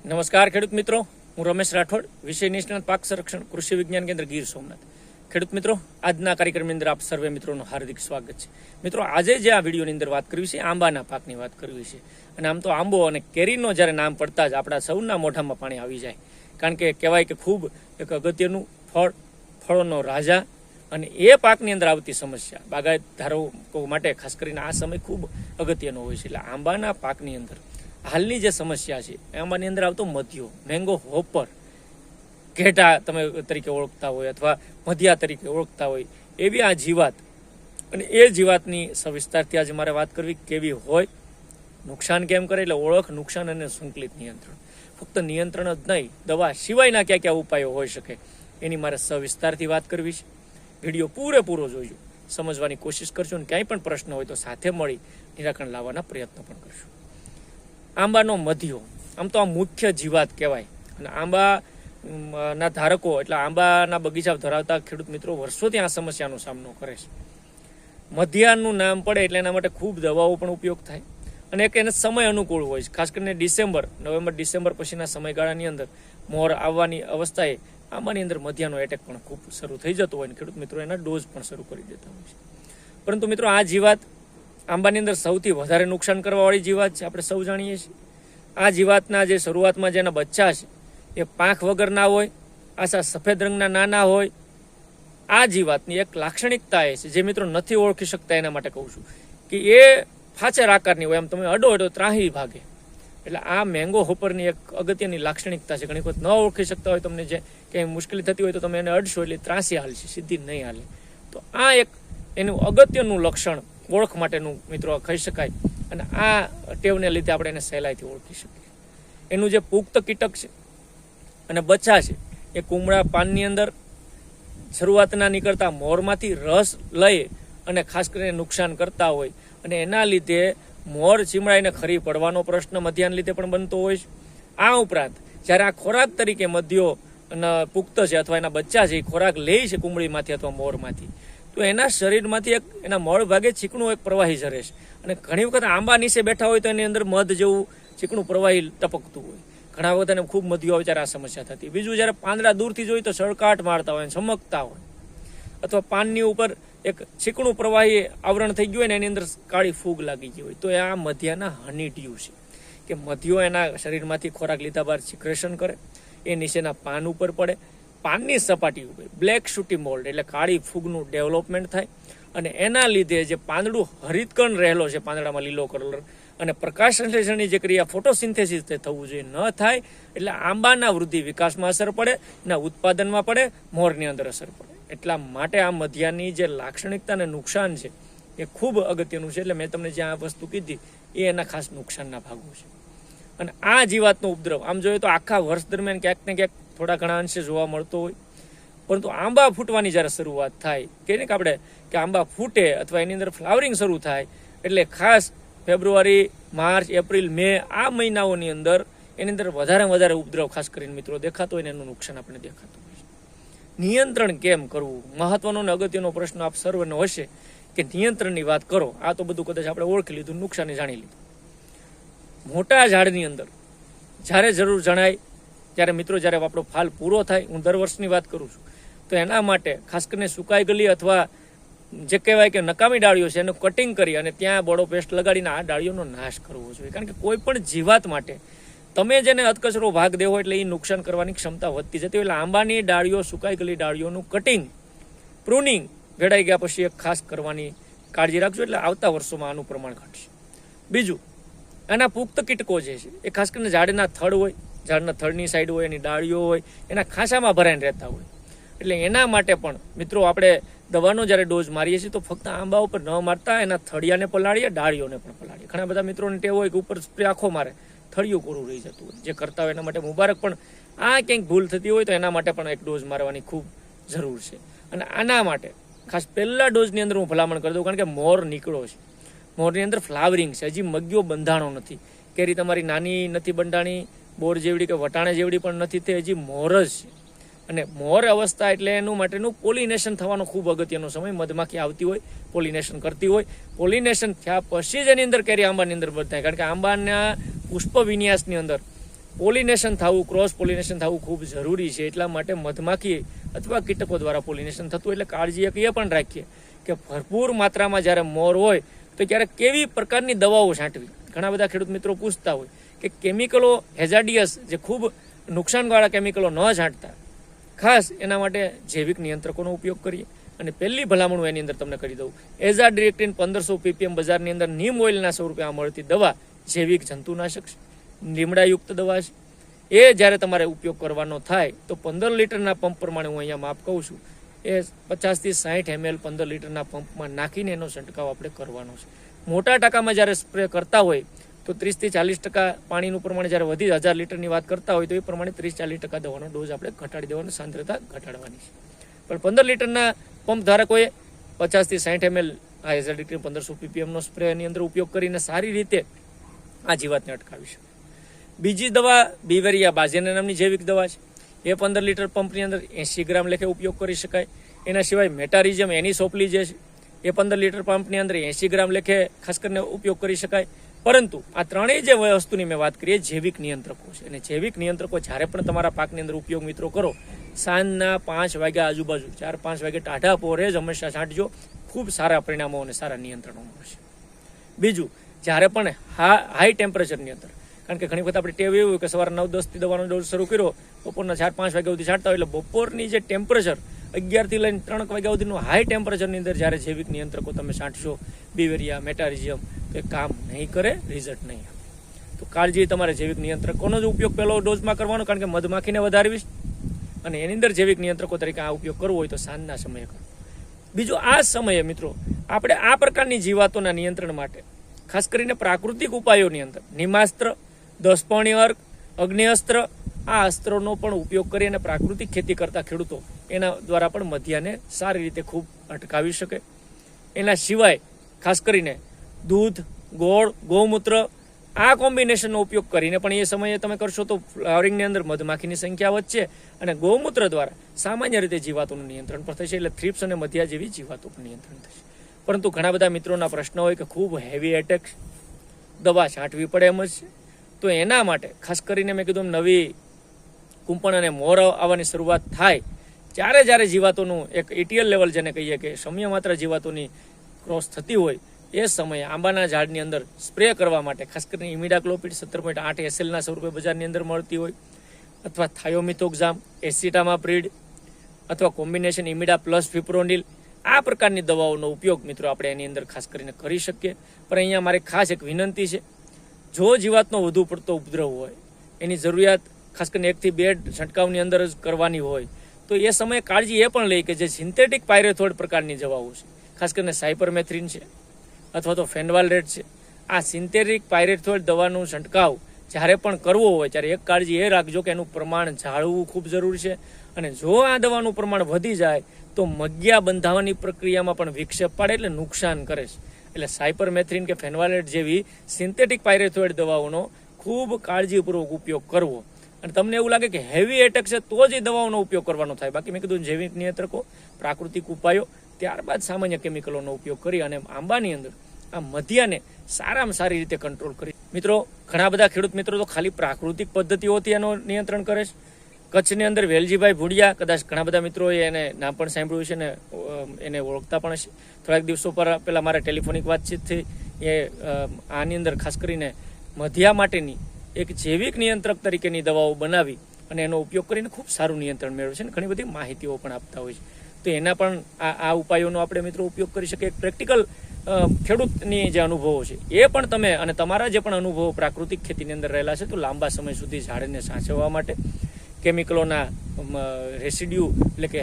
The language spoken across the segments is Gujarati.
નમસ્કાર ખેડૂત મિત્રો. હું રમેશ રાઠોડ, વિષય નિષ્ણાત પાક સંરક્ષણ, કૃષિ વિજ્ઞાન કેન્દ્ર ગીર સોમનાથ. ખેડૂત મિત્રો, આજના કાર્યક્રમની અંદર આપ સર્વે મિત્રોનું હાર્દિક સ્વાગત છે. મિત્રો, આજે જે આ વિડીયોની અંદર વાત કરવી છે આંબાના પાકની વાત કરવી છે. અને આમ તો આંબો અને કેરીનો જ્યારે નામ પડતા જ આપણા સૌના મોઢામાં પાણી આવી જાય. કારણ કે કહેવાય કે ખૂબ એક અગત્યનું ફળ, ફળોનો રાજા અને એ પાકની અંદર આવતી સમસ્યા. બાગાયતદારો માટે ખાસ કરીને આ સમય ખૂબ અગત્યનો હોય છે. એટલે આંબાના પાકની અંદર હાલની જે સમસ્યા છે, એમાંની અંદર આવતો મધ્યો મેંગો હોપર ઘેટા તમે તરીકે ઓળખતા હોય અથવા મધ્યા તરીકે ઓળખતા હોય, એવી આ જીવાત અને એ જીવાતની સવિસ્તારથી આજે મારે વાત કરવી કેવી હોય, નુકસાન કેમ કરે એટલે ઓળખ, નુકસાન અને સંકલિત નિયંત્રણ. ફક્ત નિયંત્રણ જ નહીં, દવા સિવાયના ક્યાં કયા ઉપાયો હોઈ શકે, એની મારે સવિસ્તારથી વાત કરવી છે. વીડિયો પૂરેપૂરો જોઈજો સમજવાની કોશિશ કરજો અને ક્યાંય પણ પ્રશ્ન હોય તો સાથે મળી નિરાકરણ લાવવાના પ્રયત્ન પણ કરશું આંબાનો મધ્યો. આમ તો આ મુખ્ય જીવાત કહેવાય. અને આંબા ના ધારકો એટલે આંબાના બગીચા ધરાવતા ખેડૂત મિત્રો વર્ષોથી આ સમસ્યાનો સામનો કરે છે. મધ્યાહનનું નામ પડે એટલે એના માટે ખૂબ દવાઓ પણ ઉપયોગ થાય. અને એક એને સમય અનુકૂળ હોય છે. ખાસ કરીને ડિસેમ્બર, નવેમ્બર, ડિસેમ્બર પછીના સમયગાળાની અંદર મોર આવવાની અવસ્થાએ આંબાની અંદર મધ્યાહનો એટેક પણ ખૂબ શરૂ થઈ જતો હોય અને ખેડૂત મિત્રો એના ડોઝ પણ શરૂ કરી દેતા હોય છે. પરંતુ મિત્રો આ જીવાત આંબાની અંદર સૌથી વધારે નુકસાન કરવાવાળી જીવાત છે, આપણે સૌ જાણીએ છીએ. આ જીવાતના જે શરૂઆતમાં જેના બચ્ચા છે, એ પાંખ વગરના હોય, આશા સફેદ રંગના નાના હોય, આ જીવાતની એક લાક્ષણિકતા એ છે, જે મિત્રો નથી ઓળખી શકતા એના માટે કહું છું, કે એ ફાચર આકારની હોય, આમ તમે અડો અડો ત્રાહી ભાગે. એટલે આ મેંગો હોપરની એક અગત્યની લાક્ષણિકતા છે, ઘણી વખત ન ઓળખી શકતા હોય, તમને જે કંઈ મુશ્કેલી થતી હોય તો તમે એને અડશો એટલે ત્રાસી હાલશે સીધી નહીં હાલે. તો આ એક એનું અગત્યનું લક્ષણ ઓળખ માટેનું મિત્રો કહી શકાય. અને આ ટેવને લીધે આપણે એને સહેલાઈથી ઓળખી શકીએ. એનું જે પુખ્ત કીટક છે અને બચ્ચા છે, એ કુમળા પાનની અંદર શરૂઆતના નીકળતા મોરમાંથી રસ લઈ અને ખાસ કરીને નુકસાન કરતા હોય. અને એના લીધે મોર ચીમડાઈને ખરી પડવાનો પ્રશ્ન મધ્યાન લીધે પણ બનતો હોય છે. આ ઉપરાંત જ્યારે આ ખોરાક તરીકે મધ્યો પુખ્ત છે અથવા એના બચ્ચા છે, એ ખોરાક લે છે કુમળીમાંથી અથવા મોરમાંથી. તો એના શરીરમાંથી એક એના મળ ભાગે ચીકણું એક પ્રવાહી ઝરે છે. અને ઘણી વખત આંબા નીચે બેઠા હોય તો એની અંદર મધ જેવું ચીકણું પ્રવાહી ટપકતું હોય. ઘણા વખત એને ખૂબ મધ્યો આવે ત્યારે આ સમસ્યા થતી. બીજું જ્યારે પાંદડા દૂરથી જોઈએ તો સળકાટ મારતા હોય ચમકતા હોય. અથવા પાનની ઉપર એક ચીકણું પ્રવાહી આવરણ થઈ ગયું હોય ને એની અંદર કાળી ફૂગ લાગી ગઈ હોય. તો એ આ મધ્યાના હની ડ્યુ છે. કે મધ્યો એના શરીરમાંથી ખોરાક લીધા બાદ સિક્રેશન કરે. એ નીચેના પાન ઉપર પડે. પાનની સપાટી ઉપર બ્લેક શૂટી મોલ્ડ એટલે કાળી ફૂગનું ડેવલપમેન્ટ થાય અને એના લીધે જે પાંદડું હરિતકણ રહેલો છે, પાંદડામાં લીલો કલર અને પ્રકાશ સંશ્લેષણની જે ક્રિયા ફોટોસિન્થેસિસ તે થવું જોઈએ ન થાય એટલે આંબાના વૃદ્ધિ વિકાસમાં અસર પડે, એના ઉત્પાદનમાં પડે, મોરની અંદર અસર પડે. એટલા માટે આ મધ્યાની જે લાક્ષણિકતા અને નુકસાન છે એ ખૂબ અગત્યનું છે એટલે મેં તમને જે આ વસ્તુ કીધી એ એના ખાસ નુકસાનના ભાગો છે. અને આ જીવાતનો ઉપદ્રવ, આમ જોઈએ તો આખા વર્ષ દરમિયાન ક્યાંક ને ક્યાંક થોડા ઘણા અંશે જોવા મળતો હોય. પરંતુ આંબા ફૂટવાની જ્યારે શરૂઆત થાય, કે ને કે આપણે, કે આંબા ફૂટે અથવા એની અંદર ફ્લાવરિંગ શરૂ થાય, એટલે ખાસ ફેબ્રુઆરી, માર્ચ, એપ્રિલ, મે આ મહિનાઓની અંદર એની અંદર વધારે વધારે ઉપદ્રવ ખાસ કરીને મિત્રો દેખાતો હોય ને એનું નુકસાન આપણે દેખાતું હોય નિયંત્રણ કેમ કરવું? મહત્વનો અને અગત્યનો પ્રશ્ન આપ સર્વનો હશે કે નિયંત્રણની વાત કરો. આ તો બધું કદાચ આપણે ઓળખી લીધું, નુકસાની જાણી લીધું. મોટા ઝાડની અંદર જ્યારે જરૂર જણાય ત્યારે મિત્રો, જ્યારે આપણો ફાલ પૂરો થાય, હું દર વર્ષની વાત કરું છું, તો એના માટે ખાસ કરીને સુકાઈ ગલી અથવા જે કહેવાય કે નકામી ડાળીઓ છે, એનું કટિંગ કરી અને ત્યાં બોડો પેસ્ટ લગાડીને આ ડાળીઓનો નાશ કરવો જોઈએ. કારણ કે કોઈ પણ જીવાત માટે તમે જેને અધકચરો ભાગ દેવો એટલે એ નુકસાન કરવાની ક્ષમતા વધતી જતી એટલે આંબાની ડાળીઓ, સુકાઈ ગયેલી ડાળીઓનું કટિંગ પ્રુનિંગ વેડાઈ ગયા પછી એક ખાસ કરવાની કાળજી રાખજો. એટલે આવતા વર્ષોમાં આનું પ્રમાણ ઘટશે. બીજું આના પુખ્ત કીટકો જે છે, એ ખાસ કરીને ઝાડના થડ હોય ઝાડના થડની સાઈડ હોય, એની ડાળીઓ હોય, એના ખાંસામાં ભરાઈને રહેતા હોય. એટલે એના માટે પણ, મિત્રો, આપણે દવાનો જ્યારે ડોઝ મારીએ છીએ, તો ફક્ત આંબા ઉપર ન મારતા, એના થળિયાને પલાળીએ, ડાળીઓને પણ પલાળીએ. ઘણા બધા મિત્રોને ટેવ હોય કે ઉપર સ્પ્રે આખો મારે. થળિયું કોરું રહી જતું હોય. જે કરતા હોય એના માટે મુબારક, પણ આ ક્યાંક ભૂલ થતી હોય તો એના માટે પણ એક ડોઝ મારવાની ખૂબ જરૂર છે. અને આના માટે, ખાસ પહેલા ડોઝની અંદર હું ભલામણ કરી દઉં, કારણ કે મોર નીકળો છે. મોરની અંદર ફ્લાવરિંગ છે. હજી મગ્યો બંધાણો નથી. કેરી તમારી નાની નથી બંધાણી બોર જેવડી કે વટાણા જેવડી પણ નથી, તે હજી મોર જ છે. અને મોર અવસ્થા એટલે એનું માટેનું પોલિનેશન થવાનો ખૂબ અગત્યનો સમય. મધમાખી આવતી હોય, પોલિનેશન કરતી હોય. પોલિનેશન થયા પછી જ એની અંદર કેરી આંબાની અંદર બંધાય કારણ કે આંબાના પુષ્પ વિન્યાસની અંદર પોલિનેશન થવું, ક્રોસ પોલિનેશન થવું ખૂબ જરૂરી છે. એટલા માટે મધમાખી અથવા કીટકો દ્વારા પોલિનેશન થતું એટલે કાળજી એક એ પણ રાખીએ કે ભરપૂર માત્રામાં જ્યારે મોર હોય, તો ત્યારે કેવી પ્રકારની દવાઓ છાંટવી? ઘણા બધા ખેડૂત મિત્રો પૂછતા હોય કે કેમિકલો હેઝાડિયસ જે ખૂબ નુકસાનવાળા કેમિકલો ન છાંટતા ખાસ એના માટે જૈવિક નિયંત્રકોનો ઉપયોગ કરીએ. અને પહેલી ભલામણ એની અંદર તમને કરી દઉં. એઝા ડિરેક્ટિન પંદરસો પીપીએમ બજારની અંદર નીમ ઓઇલના સ્વરૂપે આ મળતી દવા જૈવિક જંતુનાશક છે. લીમડાયુક્ત દવા છે. એ જ્યારે તમારે ઉપયોગ કરવાનો થાય તો પંદર લીટરના પંપ પ્રમાણે હું અહીંયા માપ કહું છું. એ પચાસથી સાઠ એમએલ પંદર લીટરના પંપમાં નાખીને એનો છંટકાવ આપણે કરવાનો છે. મોટા ટાંકામાં જ્યારે સ્પ્રે કરતા હોય, તો ત્રીસથી ચાલીસ ટકા પાણીનું પ્રમાણ જ્યારે વધી હજાર લીટરની વાત કરતા હોય, તો એ પ્રમાણે ત્રીસ ચાલીસ ટકા દવાનો ડોઝ આપણે ઘટાડી દેવાનો, સાંદ્રતા ઘટાડવાની છે. પણ પંદર લીટરના પંપ ધારકોએ પચાસથી સાઠ એમએલ આ એઝર લીટર પંદરસો પીપીએમનો સ્પ્રે એની અંદર ઉપયોગ કરીને સારી રીતે આ જીવાતને અટકાવી શકે. બીજી દવા બીવેરિયા બાજેના નામની જૈવિક દવા છે. એ પંદર લીટર પંપની અંદર એંસી ગ્રામ લેખે ઉપયોગ કરી શકાય. એના સિવાય મેટારિઝમ એની સોપલી જે છે એ પંદર લીટર પંપની અંદર એસી ગ્રામ લેખે ખાસ કરીને ઉપયોગ કરી શકાય. પરંતુ આ ત્રણેય જે વસ્તુની મેં વાત કરીએ, જૈવિક નિયંત્રકો છે. અને જૈવિક નિયંત્રકો જ્યારે પણ તમારા પાકની અંદર ઉપયોગ મિત્રો કરો, સાંજના પાંચ વાગ્યા આજુબાજુ, ચાર પાંચ વાગે ટાઢા પોરે જ હંમેશા છાંટજો. ખૂબ સારા પરિણામો અને સારા નિયંત્રણો મળશે. બીજું, જ્યારે પણ હા, હાઈ ટેમ્પરેચરની અંદર, કારણ કે ઘણી વખત આપણે ટેવ એવું કે સવારે નવ દસથી દવાનો ડોઝ શરૂ કર્યો, બપોરના ચાર પાંચ વાગ્યા સુધી છાંટતા હોય એટલે બપોરની જે ટેમ્પરેચર અગિયારથી લઈને ત્રણ વાગ્યા સુધીનું હાઈ ટેમ્પરેચરની અંદર જ્યારે જૈવિક નિયંત્રકો તમે છાંટશો, બીવેરિયા મેટારિઝિયમ તો એ કામ નહીં કરે રિઝલ્ટ નહીં આવે તો કાળજી, તમારે જૈવિક નિયંત્રકોનો જ ઉપયોગ પહેલો ડોઝમાં કરવાનો, કારણ કે મધમાખીને વધારવી અને એની અંદર જૈવિક નિયંત્રકો તરીકે આ ઉપયોગ કરવો હોય તો સાંજના સમયે કરો. બીજું આ સમયે, મિત્રો, આપણે આ પ્રકારની જીવાતોના નિયંત્રણ માટે, ખાસ કરીને પ્રાકૃતિક ઉપાયોની અંદર, નિમાસ્ત્ર, દસપણી અર્ક અગ્નિ અસ્ત્ર આ અસ્ત્રોનો પણ ઉપયોગ કરી અને પ્રાકૃતિક ખેતી કરતા ખેડૂતો એના દ્વારા પણ મધ્યાને સારી રીતે ખૂબ અટકાવી શકે. એના સિવાય ખાસ કરીને દૂધ, ગોળ, ગૌમૂત્ર આ કોમ્બિનેશનનો ઉપયોગ કરીને પણ એ સમયે તમે કરશો તો ફ્લાવરિંગની અંદર મધમાખીની સંખ્યા વધશે અને ગૌમૂત્ર દ્વારા સામાન્ય રીતે જીવાતોનું નિયંત્રણ પણ થશે એટલે થ્રિપ્સ અને મધ્યા જેવી જીવાતો પણ નિયંત્રણ થશે. પરંતુ ઘણા બધા મિત્રોના પ્રશ્ન હોય કે ખૂબ હેવી એટેક દવા છાંટવી પડે એમ જ છે. તો એના માટે ખાસ કરીને મેં કીધું નવી કુંપણ અને મોર આવવાની શરૂઆત થાય ત્યારે જ્યારે જીવાતોનું એક ઇટીએલ લેવલ જેને કહીએ કે સમય માત્ર જીવાતોની ક્રોસ થતી હોય, એ સમયે આંબાના ઝાડની અંદર સ્પ્રે કરવા માટે, ખાસ કરીને ઇમિડાક્લોપિડ સત્તર પોઈન્ટ આઠ એસએલના સ્વરૂપે બજારની અંદર મળતી હોય, અથવા થાયોમિથોક્ઝામ, એસિટામાપ્રીડ, અથવા કોમ્બિનેશન ઇમિડા પ્લસ ફિપ્રોનિલ, આ પ્રકારની દવાઓનો ઉપયોગ મિત્રો આપણે એની અંદર ખાસ કરીને કરી શકીએ. પણ અહીંયા મારે ખાસ એક વિનંતી છે, જો જીવાતનો વધુ પડતો ઉપદ્રવ હોય, એની જરૂરિયાત ખાસ કરીને એકથી બે છંટકાવની અંદર જ કરવાની હોય. તો એ સમયે કાળજી એ પણ લઈ કે જે સિન્થેટિક પાયરેથોડ પ્રકારની દવાઓ છે. ખાસ કરીને સાયપરમેથ્રિન છે, અથવા તો ફેનવાલરેટ છે. આ સિન્થેટિક પાયરેથોડ દવાનું છંટકાવ જ્યારે પણ કરવો હોય ત્યારે એક કાળજી એ રાખજો કે એનું પ્રમાણ જાળવવું ખૂબ જરૂરી છે. અને જો આ દવાનું પ્રમાણ વધી જાય, તો મગ્યા બંધાવાની પ્રક્રિયામાં પણ વિક્ષેપ પાડે એટલે નુકસાન કરે છે. એટલે સાયપરમેથ્રિન કે ફેનવાલેટ જેવી સિન્થેટિક પાયરેથોઇડ દવાઓનો ખૂબ કાળજીપૂર્વક ઉપયોગ કરવો. અને તમને એવું લાગે કે હેવી એટેક છે, તો જ એ દવાઓનો ઉપયોગ કરવાનો થાય. બાકી મેં કીધું જૈવિક નિયંત્રકો, પ્રાકૃતિક ઉપાયો, ત્યારબાદ સામાન્ય કેમિકલોનો ઉપયોગ કરી અને આંબાની અંદર, આ મધ્યાને સારામાં સારી રીતે કંટ્રોલ કરી. મિત્રો, ઘણા બધા ખેડૂત મિત્રો તો ખાલી પ્રાકૃતિક પદ્ધતિઓથી એનો નિયંત્રણ કરે છે. કચ્છની અંદર વેલજીભાઈ ભુડિયા, કદાચ ઘણા બધા મિત્રોએ એને નામ પણ સાંભળ્યું છે ને એને ઓળખતા પણ હશે. થોડાક દિવસો પર પહેલાં મારે ટેલિફોનિક વાતચીત થઈ. એ આની અંદર ખાસ કરીને મધ્યા માટેની એક જૈવિક નિયંત્રક તરીકેની દવાઓ બનાવી અને એનો ઉપયોગ કરીને ખૂબ સારું નિયંત્રણ મેળવે છે અને ઘણી બધી માહિતીઓ પણ આપતા હોય છે. તો એના પણ આ આ ઉપાયોનો આપણે મિત્રો ઉપયોગ કરી શકીએ. પ્રેક્ટિકલ ખેડૂતની જે અનુભવો છે, એ પણ તમે અને તમારા જે પણ અનુભવો પ્રાકૃતિક ખેતીની અંદર રહેલા છે, તો લાંબા સમય સુધી ઝાડને સાચવવા માટે કેમિકલોના રેસિડ્યુ એટલે કે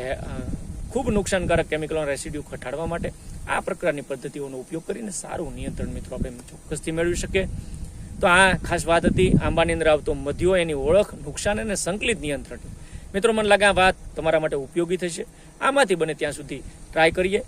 ખૂબ નુકસાનકારક કેમિકલોના રેસિડ્યુ ઘટાડવા માટે આ પ્રકારની પદ્ધતિઓનો ઉપયોગ કરીને સારું નિયંત્રણ મિત્રો આપણે ચોક્કસથી મેળવી શકીએ. તો આ ખાસ વાત હતી આંબાની અંદર આવતો મધ્યો, એની ઓળખ, નુકસાન અને સંકલિત નિયંત્રણ મિત્રો, મને લાગે આ વાત તમારા માટે ઉપયોગી થશે. આમાંથી બને ત્યાં સુધી ટ્રાય કરીએ.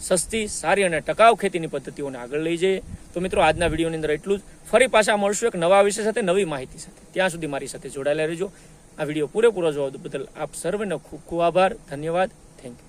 સસ્તી, સારી અને ટકાઉ ખેતીની પદ્ધતિઓને આગળ લઈ જઈએ. તો મિત્રો, આજના વિડીયોની અંદર એટલું જ. ફરી પાછા મળશું એક નવા વિષય સાથે, નવી માહિતી સાથે. ત્યાં સુધી મારી સાથે જોડાયેલા રહેજો. આ વીડિયો પૂરેપૂરો જોવા બદલ આપ સર્વેનો ખૂબ ખૂબ આભાર. ધન્યવાદ. Thank you